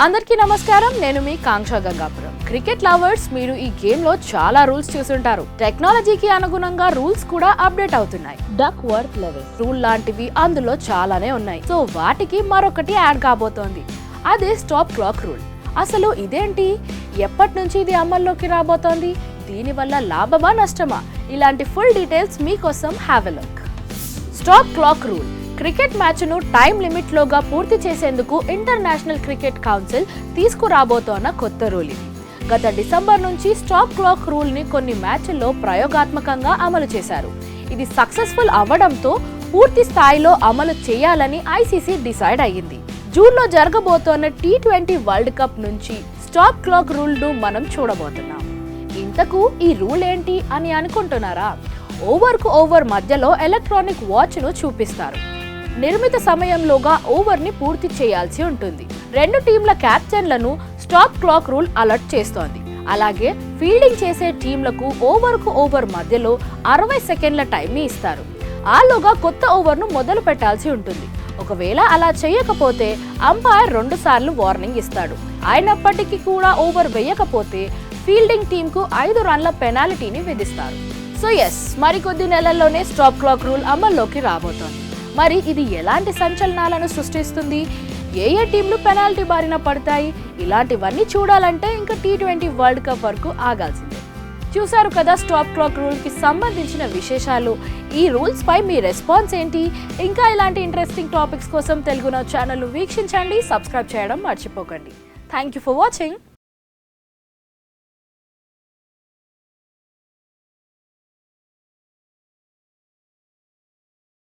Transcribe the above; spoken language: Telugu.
అందరికీ నమస్కారం. నేను మీ కాంక్ష గంగాపురం. క్రికెట్ లవర్స్ మీరు ఈ గేమ్లో చాలా రూల్స్ చూసుంటారు టెక్నాలజీకి అనుగుణంగా రూల్స్ కూడా అప్డేట్ అవుతున్నాయి. డక్ వర్త్ లెవెల్ రూల్ లాంటివి అందులో చాలానే ఉన్నాయి. సో వాటికి మరొకటి యాడ్ కాబోతోంది. అదే స్టాప్ క్లాక్ రూల్. అసలు ఇదేంటి? ఎప్పటి నుంచి ఇది అమల్లోకి రాబోతోంది? దీనివల్ల లాభమా నష్టమా? ఇలాంటి ఫుల్ డీటెయిల్స్ మీకోసం have a look. Stop clock rule. Cricket మ్యాచ్ను టైం లిమిట్లోగా పూర్తి చేసేందుకు ఇంటర్నేషనల్ క్రికెట్ కౌన్సిల్ తీసుకురాబోతోన్న కొత్త రూల్. ఇది గత డిసెంబర్ నుంచి స్టాప్ క్లాక్ రూల్ని కొన్ని మ్యాచ్ల్లో ప్రయోగాత్మకంగా అమలు చేశారు. ఇది సక్సెస్ఫుల్ అవ్వడంతో పూర్తి స్థాయిలో అమలు చేయాలని ఐసీసీ డిసైడ్ అయ్యింది. జూన్లో జరగబోతోన్న టీ ట్వంటీ వరల్డ్ కప్ నుంచి స్టాప్ క్లాక్ రూల్ను మనం చూడబోతున్నాం. ఇంతకు ఈ రూల్ ఏంటి అని అనుకుంటున్నారా? ఓవర్కు ఓవర్ మధ్యలో ఎలక్ట్రానిక్ వాచ్ను చూపిస్తారు. నిర్మిత సమయంలోగా ఓవర్ని పూర్తి చేయాల్సి ఉంటుంది. రెండు టీంల క్యాప్టెన్లను స్టాప్ క్లాక్ రూల్ అలర్ట్ చేస్తోంది. అలాగే ఫీల్డింగ్ చేసే టీంలకు ఓవర్కు ఓవర్ మధ్యలో అరవై సెకండ్ల టైంని ఇస్తారు. ఆలోగా కొత్త ఓవర్ను మొదలు పెట్టాల్సి ఉంటుంది. ఒకవేళ అలా చేయకపోతే అంపైర్ రెండు సార్లు వార్నింగ్ ఇస్తాడు. అయినప్పటికీ కూడా ఓవర్ వేయకపోతే ఫీల్డింగ్ టీంకు ఐదు రన్ల పెనాల్టీని విధిస్తారు. సో ఎస్ మరికొద్ది నెలల్లోనే స్టాప్ క్లాక్ రూల్ అమల్లోకి రాబోతోంది. మరి ఇది ఎలాంటి సంచలనాలను సృష్టిస్తుంది? ఏ ఏ టీంలు పెనాల్టీ బారిన పడతాయి? ఇలాంటివన్నీ చూడాలంటే ఇంకా టీ ట్వంటీ వరల్డ్ కప్ వరకు ఆగాల్సిందే. చూశారు కదా స్టాప్ క్లాక్ రూల్కి సంబంధించిన విశేషాలు. ఈ రూల్స్ పై మీ రెస్పాన్స్ ఏంటి? ఇంకా ఇలాంటి ఇంట్రెస్టింగ్ టాపిక్స్ కోసం తెలుగున ఛానల్ వీక్షించండి సబ్స్క్రైబ్ చేయడం మర్చిపోకండి. Thank you for watching.